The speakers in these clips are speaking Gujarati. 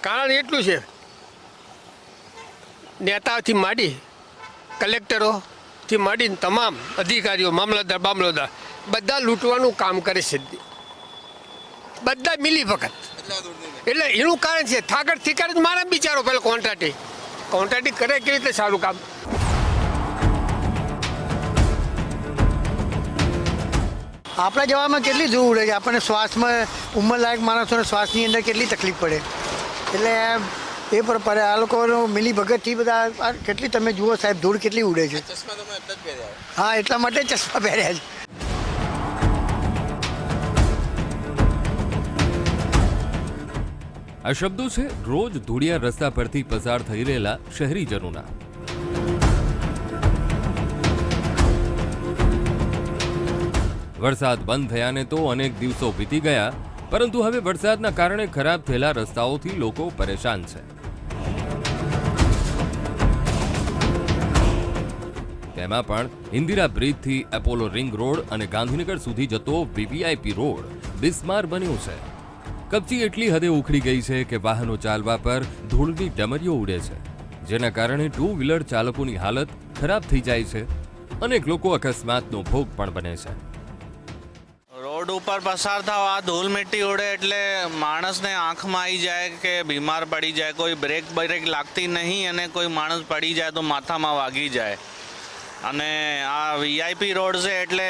કારણ એટલું છે. નેતાઓથી માંડી કલેક્ટરોથી માંડીને તમામ અધિકારીઓ, મામલતદાર મામલતદાર બધા લૂંટવાનું કામ કરે છે. બધા મિલી વખત. એટલે એનું કારણ છે, થાકડ થીકડ જ મારે બિચારો પેલો કોન્ટ્રાક્ટી. કોન્ટ્રાક્ટી કરે કેવી રીતે સારું કામ? આપણા જવામાં કેટલી જોવું રહે છે? આપણને શ્વાસમાં ઉંમરલાયક માણસોને શ્વાસની અંદર કેટલી તકલીફ પડે? એટલે એ પર આ લોકોનું મિલી ભગતથી બધા આ કેટલી તમે જુઓ સાહેબ ધૂળ કેટલી ઉડે છે. હા એટલા માટે ચશ્મા પહેર્યા છે. આ શબ્દો છે રોજ ધૂળિયા રસ્તા પરથી પસાર થઈ રહેલા શહેરીજનોના. વરસાદ બંધ થયાને તો અનેક દિવસો વીતી ગયા પરંતુ હવે વરસાદના કારણે ખરાબ થયેલા રસ્તાઓથી લોકો પરેશાન છે. તેમાં પણ ઇન્દિરા બ્રિજથી એપોલો રિંગ રોડ અને ગાંધીનગર સુધી જતો વીવીઆઈપી રોડ બિસ્માર બન્યો છે. કપચી એટલી હદે ઉખડી ગઈ છે કે વાહનો ચાલવા પર ધૂળની ડમરીઓ ઉડે છે, જેના કારણે ટુ વ્હીલર ચાલકોની હાલત ખરાબ થઈ જાય છે. અનેક લોકો અકસ્માતનો ભોગ પણ બને છે. રોડ ઉપર પસાર થાવ, આ ધૂળ મીઠી ઉડે એટલે માણસને આંખમાં આવી જાય કે બીમાર પડી જાય. કોઈ બ્રેક બ્રેક લાગતી નહીં અને કોઈ માણસ પડી જાય તો માથામાં વાગી જાય. અને આ વીઆઈપી રોડ છે એટલે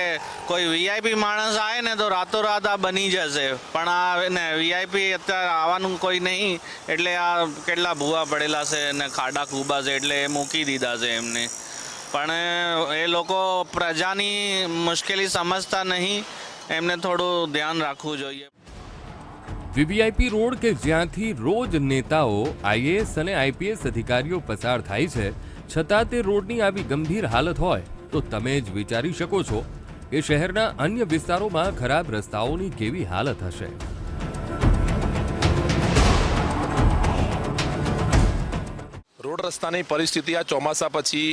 કોઈ વીઆઈપી માણસ આવે ને તો રાતોરાત આ બની જશે. પણ આ ને વીઆઈપી અત્યારે આવવાનું કોઈ નહીં એટલે આ કેટલા ભૂવા પડેલા છે ને ખાડા ખૂબા છે એટલે એ મૂકી દીધા છે એમને. પણ એ લોકો પ્રજાની મુશ્કેલી સમજતા નહીં. એમને થોડું ધ્યાન રાખવું જોઈએ. વીવીઆઈપી રોડ કે જ્યાંથી રોજ નેતાઓ આઈએએસ અને આઈપીએસ અધિકારીઓ પસાર થાય છે છતાં તે રોડની આવી ગંભીર હાલત હોય તો તમે જ વિચારી શકો છો કે શહેરના અન્ય વિસ્તારોમાં ખરાબ રસ્તાઓની કેવી હાલત હશે. રોડ રસ્તાની પરિસ્થિતિ આ ચોમાસા પછી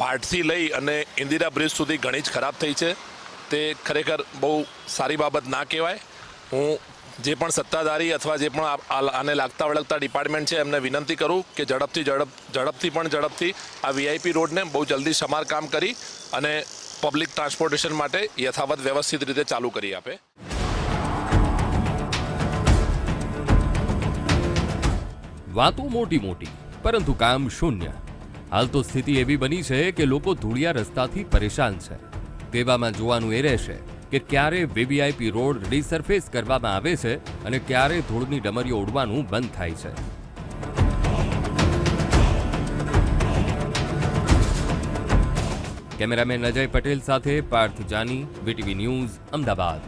ભાટથી લઈ અને ઇન્દિરા બ્રિજ સુધી ઘણી જ ખરાબ થઈ છે. તે ખરેખર બહુ સારી બાબત ના કહેવાય. હું જે પણ સત્તાધારી અથવા જે પણ આને લાગતા વળગતા ડિપાર્ટમેન્ટ છે, એમને વિનંતી કરું કે ઝડપથી ઝડપ ઝડપથી પણ ઝડપથી આ વીઆઈપી રોડને બહુ જલ્દી સમારકામ કરી અને પબ્લિક ટ્રાન્સપોર્ટેશન માટે યથાવત વ્યવસ્થિત રીતે ચાલુ કરી આપે. વાતો મોટી મોટી, પરંતુ કામ શૂન્ય. હાલ તો સ્થિતિ એવી બની છે કે લોકો ધૂળિયા રસ્તાથી પરેશાન છે. તેવામાં જોવાનું એ રહેશે કે ક્યારે વીવીઆઈપી રોડ રીસરફેસ કરવામાં આવે છે અને ક્યારે ધૂળની ડમરીઓ ઉડવાનું બંધ થાય છે. કેમેરામેન અજય પટેલ સાથે પાર્થ જાની, વીટીવી ન્યૂઝ, અમદાવાદ.